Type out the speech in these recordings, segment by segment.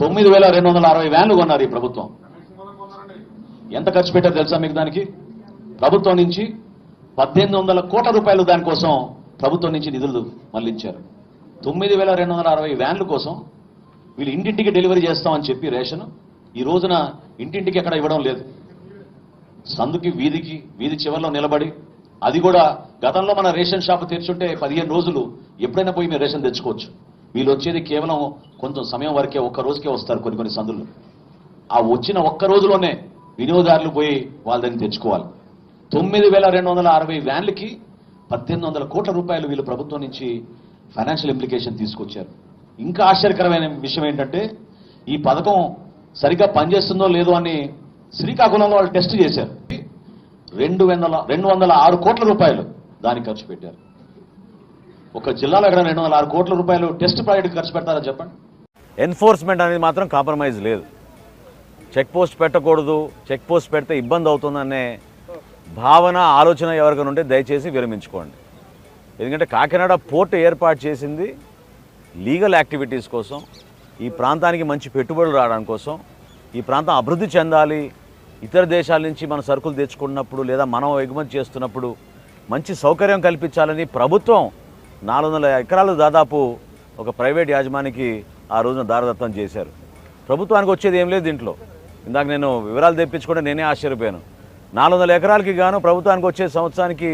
తొమ్మిది వేల రెండు వందల అరవై వ్యాన్లు కొన్నారు ఈ ప్రభుత్వం. ఎంత ఖర్చు పెట్టారు తెలుసా మీకు దానికి? ప్రభుత్వం నుంచి పద్దెనిమిది వందల కోట్ల రూపాయలు దానికోసం ప్రభుత్వం నుంచి నిధులు మళ్ళించారు. తొమ్మిది వేల రెండు వందల అరవై వ్యాన్ల కోసం వీళ్ళు ఇంటింటికి డెలివరీ చేస్తామని చెప్పి రేషన్ ఈ రోజున ఇంటింటికి ఎక్కడ ఇవ్వడం లేదు. సందుకి వీధికి వీధి చివరిలో నిలబడి అది కూడా గతంలో మన రేషన్ షాప్ తెరిచుంటే పదిహేను రోజులు ఎప్పుడైనా పోయి మీరు రేషన్ తెచ్చుకోవచ్చు. వీళ్ళు వచ్చేది కేవలం కొంచెం సమయం వరకే ఒక్క రోజుకే వస్తారు కొన్ని కొన్ని సందులు. ఆ వచ్చిన ఒక్క రోజులోనే వినియోగదారులు పోయి వాళ్ళ దగ్గర తెచ్చుకోవాలి. తొమ్మిది వేల రెండు వందల అరవై వ్యాన్లకి పద్దెనిమిది వందల కోట్ల రూపాయలు వీళ్ళు ప్రభుత్వం నుంచి ఫైనాన్షియల్ ఇంప్లికేషన్ తీసుకొచ్చారు. ఇంకా ఆశ్చర్యకరమైన విషయం ఏంటంటే ఈ పథకం సరిగ్గా పనిచేస్తుందో లేదో అని శ్రీకాకుళంలో వాళ్ళు టెస్ట్ చేశారు. రెండు వందల రెండు వందల ఆరు కోట్ల రూపాయలు దానికి ఖర్చు పెట్టారు. ఒక జిల్లాలో ఎక్కడ రెండు వందల ఆరు కోట్ల రూపాయలు టెస్ట్ ప్రాజెక్ట్ ఖర్చు పెడతారని చెప్పండి? ఎన్ఫోర్స్మెంట్ అనేది మాత్రం కాంప్రమైజ్ లేదు. చెక్ పోస్ట్ పెట్టకూడదు. చెక్ పోస్ట్ పెడితే ఇబ్బంది అవుతుందనే భావన ఆలోచన ఎవరికైనా ఉంటే దయచేసి విరమించుకోండి. ఎందుకంటే కాకినాడ పోర్టు ఏర్పాటు చేసింది లీగల్ యాక్టివిటీస్ కోసం ఈ ప్రాంతానికి మంచి పెట్టుబడులు రావడం కోసం ఈ ప్రాంతం అభివృద్ధి చెందాలి ఇతర దేశాల నుంచి మన సరుకులు తెచ్చుకున్నప్పుడు లేదా మనం ఎగుమతి చేస్తున్నప్పుడు మంచి సౌకర్యం కల్పించాలని ప్రభుత్వం నాలుగు వందల ఎకరాలు దాదాపు ఒక ప్రైవేట్ యాజమానికి ఆ రోజున దారదత్తం చేశారు. ప్రభుత్వానికి వచ్చేది ఏం లేదు దీంట్లో. ఇందాక నేను వివరాలు తెప్పించుకుంటే నేనే ఆశ్చర్యపోయాను. నాలుగు వందల ఎకరాలకి గాను ప్రభుత్వానికి వచ్చే సంవత్సరానికి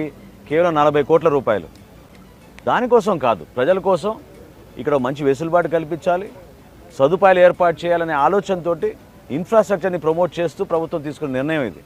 కేవలం నలభై కోట్ల రూపాయలు. దానికోసం కాదు ప్రజల కోసం ఇక్కడ మంచి వెసులుబాటు కల్పించాలి సదుపాయాలు ఏర్పాటు చేయాలనే ఆలోచనతోటి ఇన్ఫ్రాస్ట్రక్చర్ని ప్రమోట్ చేస్తూ ప్రభుత్వం తీసుకున్న నిర్ణయం ఇది.